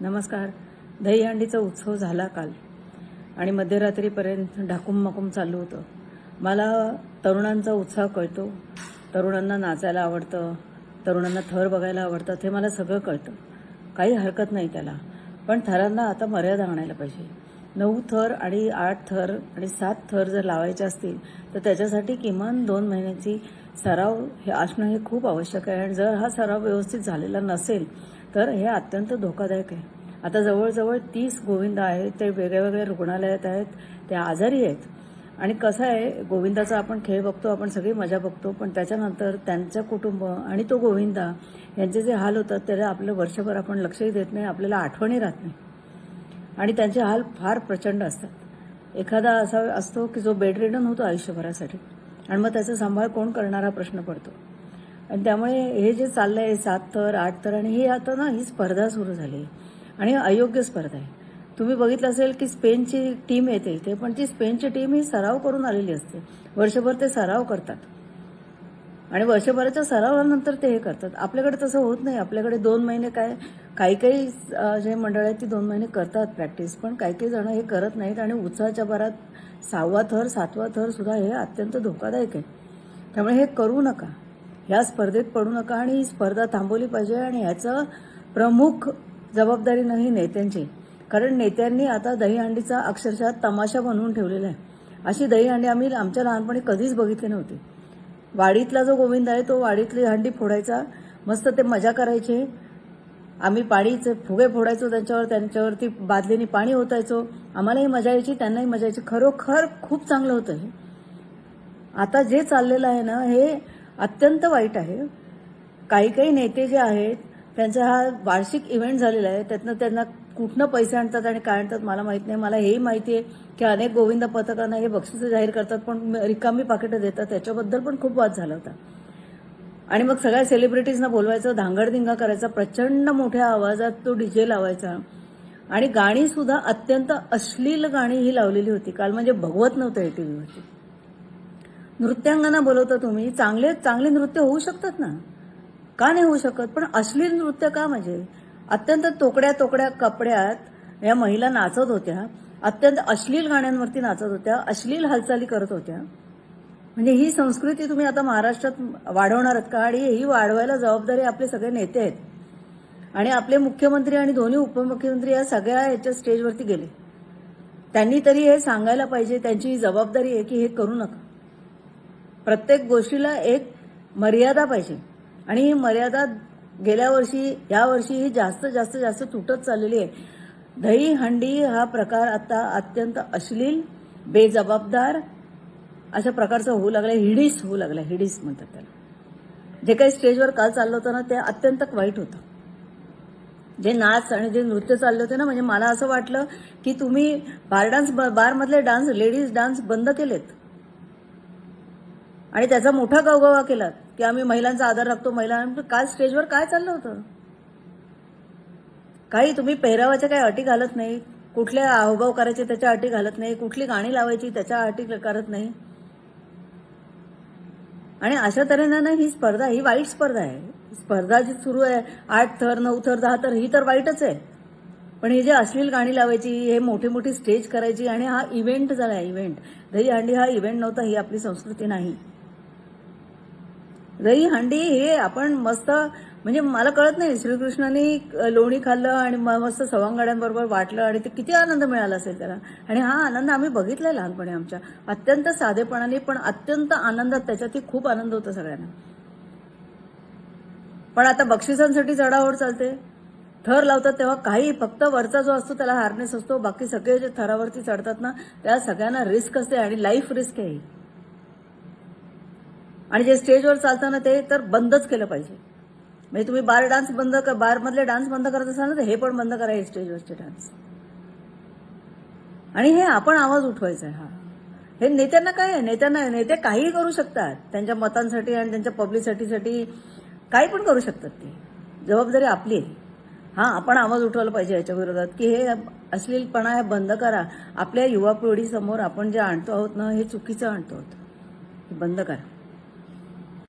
नमस्कार. दहीहंडीचा उत्सव झाला काल. आणि मध्यरात्रीपर्यंत ढाकूम मकूम चालू होतं. मला तरुणांचा उत्साह कळतो. तरुणांना नाचायला आवडतं. तरुणांना थर बघायला आवडतं हे मला सगळं कळतं. काही हरकत नाही त्याला. पण थरांना आता मर्यादा आणायला पाहिजे. नऊ थर आणि आठ थर आणि सात थर जर लावायचे असतील तर त्याच्यासाठी किमान दोन महिन्याची सराव हे असणं हे खूप आवश्यक आहे. आणि जर हा सराव व्यवस्थित झालेला नसेल तर हे अत्यंत धोकादायक आहे. आता जवळजवळ तीस गोविंद आहेत ते वेगळ्या वेगळ्या रुग्णालयात आहेत ते आजारी आहेत. आणि कसं आहे गोविंदाचा आपण खेळ बघतो आपण सगळी मजा बघतो पण त्याच्यानंतर त्यांचं कुटुंब आणि तो गोविंदा यांचे जे हाल होतात त्याला आपलं वर्षभर आपण लक्षही देत नाही आपल्याला आठवणी राहत नाही. आणि त्यांचे हाल फार प्रचंड असतात. एखादा असा असतो की जो बेडरिडन होतो आयुष्यभरासाठी. आणि मग त्याचा सांभाळ कोण करणारा प्रश्न पडतो. आणि त्यामुळे हे जे चाललं आहे सात थर आठ थर आणि ही आता ना ही स्पर्धा सुरू झाली. आहे आणि अयोग्य स्पर्धा आहे. तुम्ही बघितलं असेल की स्पेनची टीम येते इथे पण ती स्पेनची टीम ही सराव करून आलेली असते. वर्षभर ते सराव करतात. आणि वर्षभराच्या सरावानंतर ते हे करतात. आपल्याकडे तसं होत नाही. आपल्याकडे दोन महिने काय काही काही जे मंडळ आहेत ती दोन महिने करतात प्रॅक्टिस पण काही काही जण हे करत नाहीत आणि उत्साहाच्या भरात सहावा थर सातवा थर सुद्धा हे अत्यंत धोकादायक आहे. त्यामुळे हे करू नका. ह्या स्पर्धेत पडू नका आणि ही स्पर्धा थांबवली पाहिजे आणि ह्याचं प्रमुख जबाबदारी नाही नेत्यांची. कारण नेत्यांनी आता दहीहंडीचा अक्षरशः तमाशा बनवून ठेवलेला आहे. अशी दहीहंडी आम्ही आमच्या लहानपणी कधीच बघितली नव्हती. वाडीतला जो गोविंद आहे तो वाडीतली हंडी फोडायचा मस्त ते मजा करायचे. आम्ही पाणीचे फुगे फोडायचो त्यांच्यावर त्यांच्यावरती बादलीने पाणी ओतायचो. आम्हालाही मजा यायची त्यांनाही मजा यायची. खरोखर खूप चांगलं होतं हे. आता जे चाललेलं आहे ना हे अत्यंत वाईट आहे. काही काही नेते जे आहेत त्यांचा हा वार्षिक इव्हेंट झालेला आहे. त्यातनं त्यांना कुठनं पैसे आणतात आणि काय आणतात मला माहीत नाही. मला हेही माहिती आहे की अनेक गोविंद पथकांना हे बक्षिसं जाहीर करतात पण रिकामी पाकिटं देतात. त्याच्याबद्दल पण खूप वाद झाला होता. आणि मग सगळ्या सेलिब्रिटीजना बोलवायचं धांगडधिंगा करायचा प्रचंड मोठ्या आवाजात तो डीजे लावायचा. आणि गाणी सुद्धा अत्यंत अश्लील गाणी ही लावलेली होती. काल म्हणजे भगवत नव्हतं हे टीव्हीवरती नृत्यांगना बोलवता तुम्ही. चांगले चांगले नृत्य होऊ शकतात ना? का नाही होऊ शकत पण अश्लील नृत्य का म्हणजे? अत्यंत तोकड्या तोकड्या कपड्यात या महिला नाचत होत्या अत्यंत अश्लील गाण्यांवरती नाचत होत्या अश्लील हालचाली करत होत्या. म्हणजे ही संस्कृती तुम्ही आता महाराष्ट्रात वाढवणार आहात का? आणि ही वाढवायला जबाबदारी आपले सगळे नेते आहेत. आणि आपले मुख्यमंत्री आणि दोन्ही उपमुख्यमंत्री या सगळ्या याच्या स्टेजवरती गेले. त्यांनी तरी हे सांगायला पाहिजे त्यांची ही जबाबदारी आहे की हे करू नका. प्रत्येक गोष्टीला एक मर्यादा पाहिजे. आणि ही मर्यादा गेल्या वर्षी या वर्षी ही जास्त जास्त जास्त तुटत चाललेली आहे. दही हंडी हा प्रकार आता अत्यंत अश्लील बेजबाबदार अशा प्रकारचा होऊ लागला हिडीस होऊ लागला हिडीस म्हणतात त्याला. जे काही स्टेजवर काल चाललं होतं ना ते अत्यंत वाईट होतं. जे नाच आणि जे नृत्य चालले होते ना म्हणजे मला असं वाटलं की तुम्ही बार डान्स बारमधले डान्स लेडीज डान्स बंद केलेत. आणि त्याचा मोठा गवगवा केलात. की आम्ही महिलांचा आदर राखतो महिला काल स्टेजवर काय चाललं होतं? काही तुम्ही पेहरावाच्या काही अटी घालत नाही कुठल्या हावभाव करायचे त्याच्या अटी घालत नाही कुठली गाणी लावायची त्याच्या अटी करत नाही. आणि अशा तऱ्हेनं ना ही स्पर्धा ही वाईट स्पर्धा आहे. स्पर्धा जी सुरू आहे आठ थर नऊ थर दहा थर ही तर वाईटच आहे. पण ही जी अश्लील गाणी लावायची हे मोठी मोठी स्टेज करायची आणि हा इव्हेंट झाला इव्हेंट. दही हंडी हा इव्हेंट नव्हता ही आपली संस्कृती नाही. दही हंडी हे आपण मस्त म्हणजे मला कळत नाही श्रीकृष्णाने लोणी खाल्लं आणि म- मस्त सवंगड्यांबरोबर वाटलं आणि ते किती आनंद मिळाला असेल त्याला. आणि हा आनंद आम्ही बघितला लहानपणी आमच्या. अत्यंत साधेपणाने पण अत्यंत आनंदात त्याच्यातही खूप आनंद होता सगळ्यांना. पण आता बक्षिसांसाठी चढाओढ चालते. थर लावतात तेव्हा काही फक्त वरचा जो असतो त्याला हार्नेस असतो बाकी सगळे जे थरावरती चढतात ना त्या सगळ्यांना रिस्क असते आणि लाईफ रिस्क आहे. ही. आणि जे स्टेजवर चालतं ते तर बंदच केलं पाहिजे. म्हणजे तुम्ही बार डान्स बंद कर बारमधले डान्स बंद करत असाल ना तर हे पण बंद करा हे स्टेजवरचे डान्स. आणि हे आपण आवाज उठवायचा आहे हा. हे नेत्यांना काय आहे? नेत्यांना नेते काहीही करू शकतात. त्यांच्या मतांसाठी आणि त्यांच्या पब्लिसिटीसाठी काही पण करू शकतात ते. जबाबदारी आपली आहे. हा आपण आवाज उठवला पाहिजे याच्या विरोधात की हे अश्लीलपणा हे बंद करा. आपल्या युवा पिढीसमोर आपण जे आणतो आहोत ना हे चुकीचं आणतो आहोत. हे बंद करा.